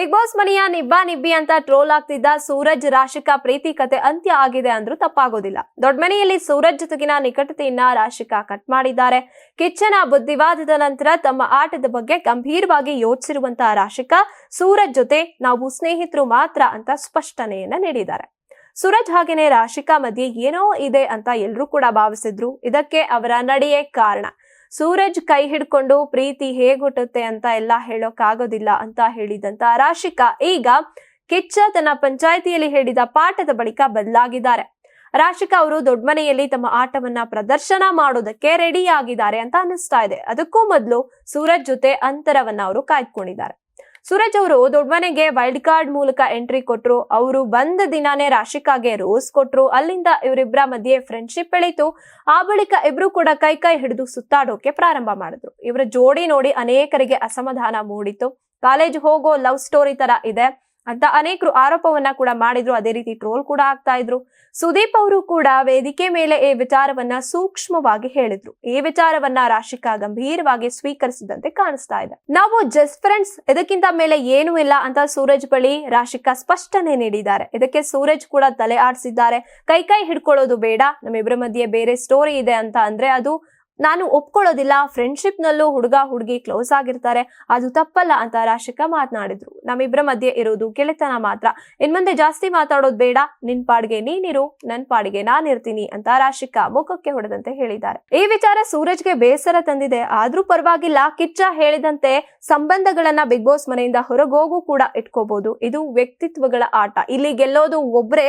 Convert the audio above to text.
Big boss ಮನೆಯ ನಿಬ್ಬಾ ನಿಬ್ಬಿ ಅಂತ ಟ್ರೋಲ್ ಆಗ್ತಿದ್ದ ಸೂರಜ್ ರಾಶಿಕಾ ಪ್ರೀತಿ ಕತೆ ಅಂತ್ಯ ಆಗಿದೆ ಅಂದ್ರೂ ತಪ್ಪಾಗೋದಿಲ್ಲ. ದೊಡ್ಡಮನೆಯಲ್ಲಿ ಸೂರಜ್ ಜೊತೆಗಿನ ನಿಕಟತೆಯನ್ನ ರಾಶಿಕಾ ಕಟ್ ಮಾಡಿದ್ದಾರೆ. ಕಿಚ್ಚನ ಬುದ್ಧಿವಾದದ ನಂತರ ತಮ್ಮ ಆಟದ ಬಗ್ಗೆ ಗಂಭೀರವಾಗಿ ಯೋಚಿಸಿರುವಂತಹ ರಾಶಿಕಾ ಸೂರಜ್ ಜೊತೆ ನಾವು ಸ್ನೇಹಿತರು ಮಾತ್ರ ಅಂತ ಸ್ಪಷ್ಟನೆಯನ್ನ ನೀಡಿದ್ದಾರೆ. ಸೂರಜ್ ಹಾಗೇನೆ ರಾಶಿಕಾ ಮಧ್ಯೆ ಏನೋ ಇದೆ ಅಂತ ಎಲ್ಲರೂ ಕೂಡ ಭಾವಿಸಿದ್ರು. ಇದಕ್ಕೆ ಅವರ ನಡೆಯೇ ಕಾರಣ. ಸೂರಜ್ ಕೈ ಹಿಡ್ಕೊಂಡು ಪ್ರೀತಿ ಹೇಗುಟ್ಟುತ್ತೆ ಅಂತ ಎಲ್ಲ ಹೇಳೋಕ್ಕಾಗೋದಿಲ್ಲ ಅಂತ ಹೇಳಿದಂತ ರಾಶಿಕಾ ಈಗ ಕಿಚ್ಚ ತನ್ನ ಪಂಚಾಯಿತಿಯಲ್ಲಿ ಹೇಳಿದ ಪಾಠದ ಬಳಿಕ ಬದಲಾಗಿದ್ದಾರೆ. ರಾಶಿಕಾ ಅವರು ದೊಡ್ಡ ಮನೆಯಲ್ಲಿ ತಮ್ಮ ಆಟವನ್ನ ಪ್ರದರ್ಶನ ಮಾಡೋದಕ್ಕೆ ರೆಡಿ ಆಗಿದ್ದಾರೆ ಅಂತ ಅನಿಸ್ತಾ ಇದೆ. ಅದಕ್ಕೂ ಮೊದಲು ಸೂರಜ್ ಜೊತೆ ಅಂತರವನ್ನ ಅವರು ಕಾಯ್ದುಕೊಂಡಿದ್ದಾರೆ ಸೂರಜ್ ಅವರು ದೊಡ್ಡಮನೆಗೆ ವೈಲ್ಡ್ ಕಾರ್ಡ್ ಮೂಲಕ ಎಂಟ್ರಿ ಕೊಟ್ರು. ಅವರು ಬಂದ ದಿನಾನೇ ರಾಶಿಕಾಗೆ ರೋಸ್ ಕೊಟ್ರು. ಅಲ್ಲಿಂದ ಇವರಿಬ್ಬರ ಮಧ್ಯೆ ಫ್ರೆಂಡ್ಶಿಪ್ ಬೆಳೀತು ಆ ಬಳಿಕ ಇಬ್ರು ಕೂಡ ಕೈ ಕೈ ಹಿಡಿದು ಸುತ್ತಾಡೋಕೆ ಪ್ರಾರಂಭ ಮಾಡಿದ್ರು. ಇವರ ಜೋಡಿ ನೋಡಿ ಅನೇಕರಿಗೆ ಅಸಮಾಧಾನ ಮೂಡಿತು ಕಾಲೇಜ್ ಹೋಗೋ ಲವ್ ಸ್ಟೋರಿ ತರ ಇದೆ. ಅಂತ ಅನೇಕರು ಆರೋಪವನ್ನ ಕೂಡ ಮಾಡಿದ್ರು. ಅದೇ ರೀತಿ ಟ್ರೋಲ್ ಕೂಡ ಆಗ್ತಾ ಇದ್ರು. ಸುದೀಪ್ ಅವರು ಕೂಡ ವೇದಿಕೆ ಮೇಲೆ ಈ ವಿಚಾರವನ್ನ ಸೂಕ್ಷ್ಮವಾಗಿ ಹೇಳಿದ್ರು. ಈ ವಿಚಾರವನ್ನ ರಾಶಿಕಾ ಗಂಭೀರವಾಗಿ ಸ್ವೀಕರಿಸಿದಂತೆ ಕಾಣಿಸ್ತಾ ಇದೆ. ನಾವು ಜಸ್ಟ್ ಫ್ರೆಂಡ್ಸ್, ಇದಕ್ಕಿಂತ ಮೇಲೆ ಏನೂ ಇಲ್ಲ ಅಂತ ಸೂರಜ್ ಬಳಿ ರಾಶಿಕಾ ಸ್ಪಷ್ಟನೆ ನೀಡಿದ್ದಾರೆ. ಇದಕ್ಕೆ ಸೂರಜ್ ಕೂಡ ತಲೆ ಆಡಿಸಿದ್ದಾರೆ. ಕೈ ಕೈ ಹಿಡ್ಕೊಳ್ಳೋದು ಬೇಡ. ನಮ್ಮಿಬ್ಬರ ಮಧ್ಯೆ ಬೇರೆ ಸ್ಟೋರಿ ಇದೆ ಅಂತ ಅಂದ್ರೆ ಅದು ನಾನು ಒಪ್ಕೊಳ್ಳೋದಿಲ್ಲ ಫ್ರೆಂಡ್ಶಿಪ್ ನಲ್ಲೂ ಹುಡುಗ, ಹುಡುಗಿ ಕ್ಲೋಸ್ ಆಗಿರ್ತಾರೆ, ಅದು ತಪ್ಪಲ್ಲ ಅಂತ ರಾಶಿಕಾ ಮಾತನಾಡಿದ್ರು. ನಮ್ಮಿಬ್ಬರ ಮಧ್ಯೆ ಇರೋದು ಗೆಳೆತನ ಮಾತ್ರ. ಇನ್ಮುಂದೆ ಜಾಸ್ತಿ ಮಾತಾಡೋದು ಬೇಡ, ನಿನ್ ಪಾಡಿಗೆ ನೀನಿರು, ನನ್ ಪಾಡಿಗೆ ನಾನಿರ್ತೀನಿ ಅಂತ ರಾಶಿಕಾ ಮುಖಕ್ಕೆ ಹೊಡೆದಂತೆ ಹೇಳಿದ್ದಾರೆ. ಈ ವಿಚಾರ ಸೂರಜ್ಗೆ ಬೇಸರ ತಂದಿದೆ. ಆದ್ರೂ ಪರವಾಗಿಲ್ಲ, ಕಿಚ್ಚ ಹೇಳಿದಂತೆ ಸಂಬಂಧಗಳನ್ನ ಬಿಗ್ ಬಾಸ್ ಮನೆಯಿಂದ ಹೊರಗೋಗೂ ಕೂಡ ಇಟ್ಕೋಬಹುದು ಇದು ವ್ಯಕ್ತಿತ್ವಗಳ ಆಟ. ಇಲ್ಲಿ ಗೆಲ್ಲೋದು ಒಬ್ರೇ